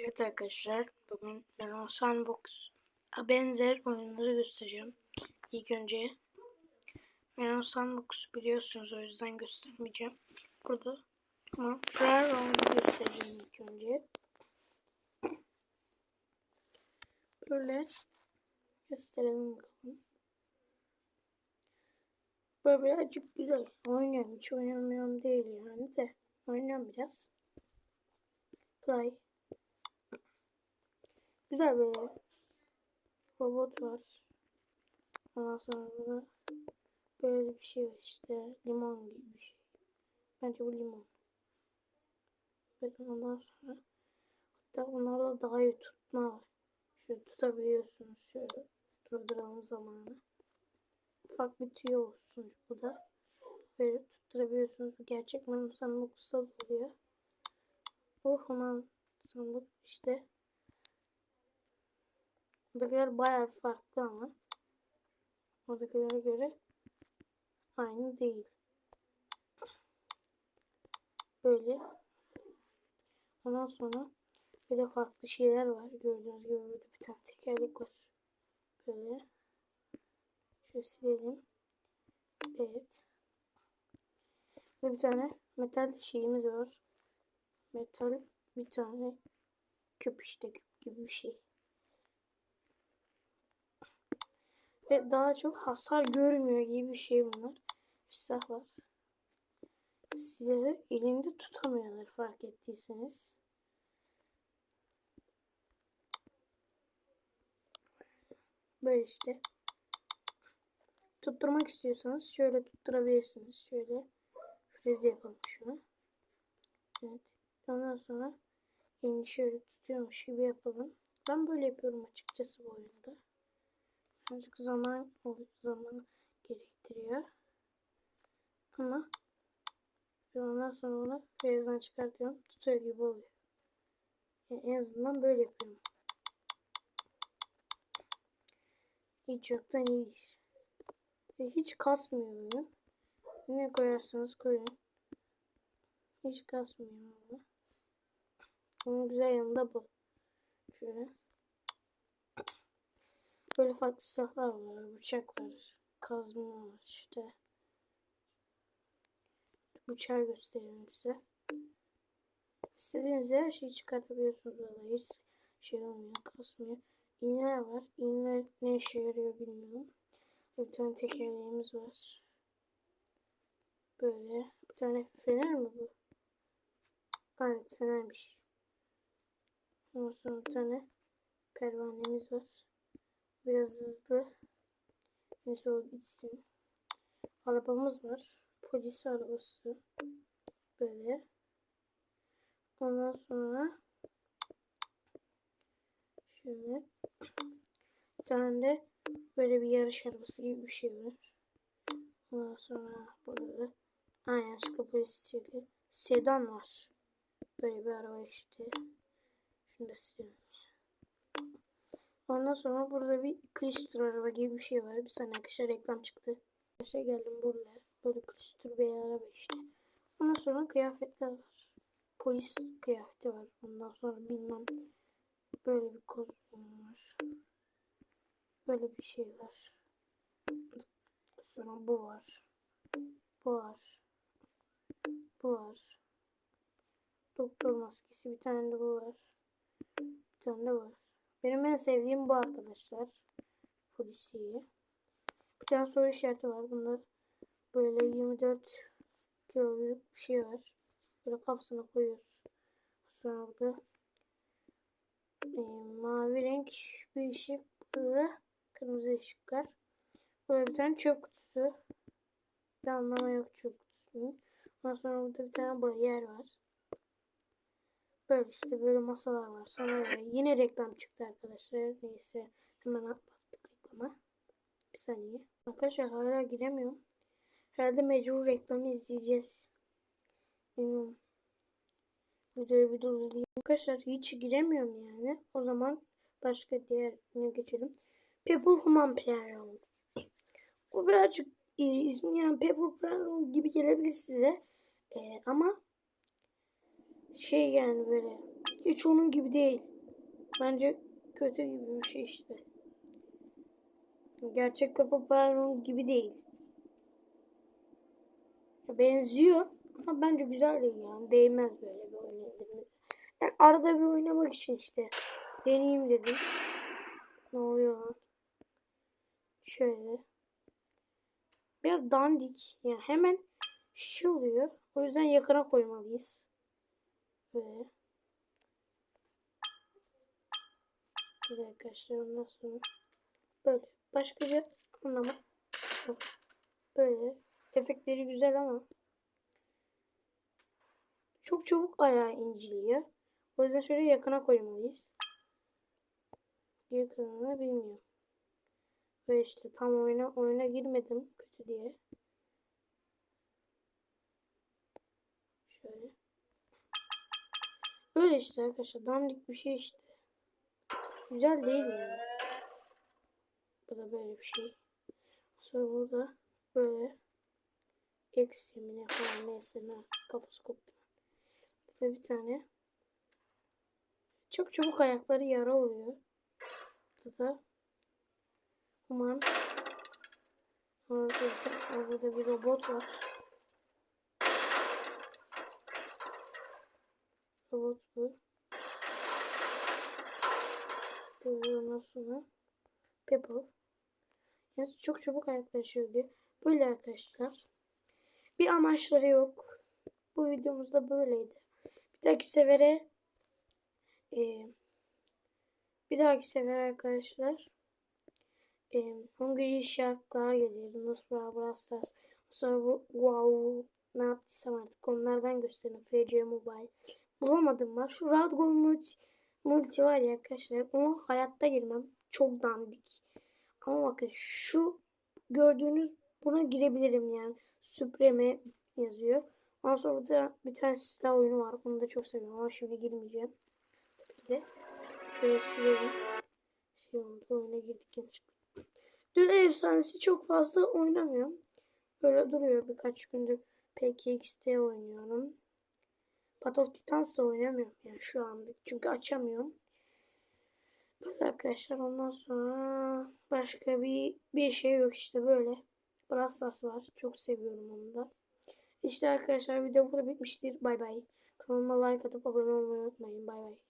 Evet arkadaşlar bugün ben o sandbox benzer oyunları göstereceğim. İlk önce ben o sandbox biliyorsunuz o yüzden göstermeyeceğim. Burada ama Prayer Round'u göstereceğim ilk önce. Böyle gösterelim bakalım. Böyle birazcık güzel. Oynuyorum. Hiç oynamıyorum değil yani de. Oynuyorum biraz. Play. Güzel böyle. Robot var. Ondan sonra böyle bir şey var işte. Limon gibi bir şey. Bence bu limon. Ve ondan sonra hatta onlarla daha iyi tutma var. Şöyle tutabiliyorsunuz. Şöyle durduralım zamanı. Ufak bir tüy olsun bu da. Böyle tutturabiliyorsunuz. Gerçek benim sandık oluyor. Bu hemen sandık işte. Buradakiler bayağı farklı ama. Oradakilere göre aynı değil. Böyle. Ondan sonra de farklı şeyler var. Gördüğünüz gibi burada bir tane tekerlek var. Böyle. Şöyle silelim. Evet. Ve bir tane metal şeyimiz var. Metal bir tane küp işte küp gibi bir şey. Ve daha çok hasar görmüyor gibi bir şey bunlar. Silah var. Silahı elinde tutamıyorlar fark ettiyseniz. Böyle işte. Tutturmak istiyorsanız şöyle tutturabilirsiniz. Şöyle freze yapalım şunu. Evet. Ondan sonra elini şöyle tutuyormuş gibi yapalım. Ben böyle yapıyorum açıkçası bu oyunda. Birazcık zaman zaman gerektiriyor. Ama ondan sonra onu frezden çıkartıyorum. Tutuyor gibi oluyor. Yani en azından böyle yapıyorum. Hiç yoktan iyi. Ve hiç kasmıyor bunu. Ne koyarsanız koyun. Hiç kasmıyor ama. Onun güzel yanında bu. Şöyle. Böyle farklı silahlar var. Bıçak var. Kazma var işte. Bıçağı göstereyim size. İstediğiniz her şeyi çıkartabiliyorsunuz. Valla hiç şey olmuyor. Kasmıyor. İğneler var. İğneler ne işe yarıyor bilmiyorum. Bir tane tekerleğimiz var. Böyle. Bir tane fener mi bu? Evet fenermiş. Ondan sonra bir tane pervanemiz var. Biraz hızlı. Neyse o gitsin. Arabamız var. Polis arabası. Böyle. Ondan sonra şöyle bir tane de böyle bir yarış arabası gibi bir şey var. Ondan sonra burada da aynen açıkla polis çeki. Sedan var. Böyle bir araba işte. Şunu da silelim. Ondan sonra burada bir klistür araba gibi bir şey var. Bir saniye arkadaşlar reklam çıktı. Arkadaşlar geldim buraya. Böyle klistür bir araba işte. Ondan sonra kıyafetler var. Polis kıyafeti var. Ondan sonra bilmem böyle bir kostüm var. Böyle bir şey var. Sonra bu var. Bu var. Bu var. Doktor maskesi bir tane de bu var. Bir tane de var. Benim en sevdiğim bu arkadaşlar. Polisiye. Bir tane soru işareti var. Bunda böyle 24 kiloluk bir şey var. Böyle kafasına koyuyoruz. Sonra burada e, mavi renk bir ışık. Burada kırmızı ışıklar. Böyle bir tane çöp kutusu. Bir anlama yok çöp kutusunun. Ondan sonra burada bir tane bariyer var. Böyle işte böyle masalar var. Sonra böyle. Yine reklam çıktı arkadaşlar. Neyse hemen atlattık reklama. Bir saniye. Arkadaşlar hala giremiyorum. Herhalde mecbur reklamı izleyeceğiz. Bilmiyorum. Videoyu bir durdurayım. Arkadaşlar hiç giremiyorum yani. O zaman başka diğerine geçelim. People Human Playground. Bu birazcık e, ismi yani People Playground gibi gelebilir size. E, ama şey yani böyle Hiç onun gibi değil. Bence kötü gibi bir şey işte. Gerçek Peppa Pig gibi değil. Benziyor ama bence güzel değil yani. Değmez böyle bir oynayabiliriz. Yani arada bir oynamak için işte. Deneyeyim dedim. Ne oluyor lan? Şöyle. Biraz dandik. Yani hemen şey oluyor. O yüzden yakına koymalıyız. Böyle. Böyle arkadaşlar ondan sonra böyle. Başka bir anlamı yok. Böyle. Efektleri güzel ama çok çabuk ayağı inciliyor. O yüzden şöyle yakına koymalıyız. Yakınını bilmiyorum. Ve işte tam oyuna oyuna girmedim kötü diye. Şöyle. Böyle işte arkadaşlar. Dandik bir şey işte. Güzel değil mi? Bu da böyle bir şey. Sonra burada böyle eksi mi ne falan neyse ne kafası koptu. Burada bir tane çok çabuk ayakları yara oluyor. Burada da umarım orada, orada bir robot var. Robot bu. Ondan sonra Pebble. Yani çok çabuk ayaklaşıyor diye. Böyle arkadaşlar. Bir amaçları yok. Bu videomuzda böyleydi. Bir dahaki sefere e, bir dahaki sefer arkadaşlar e, Hungry Shark'lar gelir. Nosra Brawl Stars. Sonra wow ne yaptıysam artık onlardan gösterin. FC Mobile. Bulamadım ben. Şu Radgo multi, multi var ya arkadaşlar. Onu hayatta girmem. Çok dandik. Ama bakın şu gördüğünüz buna girebilirim yani. Supreme yazıyor. Ondan sonra da bir tane silah oyunu var. Bunu da çok seviyorum ama şimdi girmeyeceğim. Tabii de. Şöyle silelim. Şey oldu oyuna girdik yanlışlıkla. Dün efsanesi çok fazla oynamıyorum. Böyle duruyor birkaç gündür. PKXT oynuyorum. Path of Titans da oynamıyorum yani şu anda. Çünkü açamıyorum. Böyle arkadaşlar ondan sonra başka bir bir şey yok işte böyle. Brawl var. Çok seviyorum onu da. İşte arkadaşlar video burada bitmiştir. Bay bay. Kanalıma like atıp abone olmayı unutmayın. Bay bay.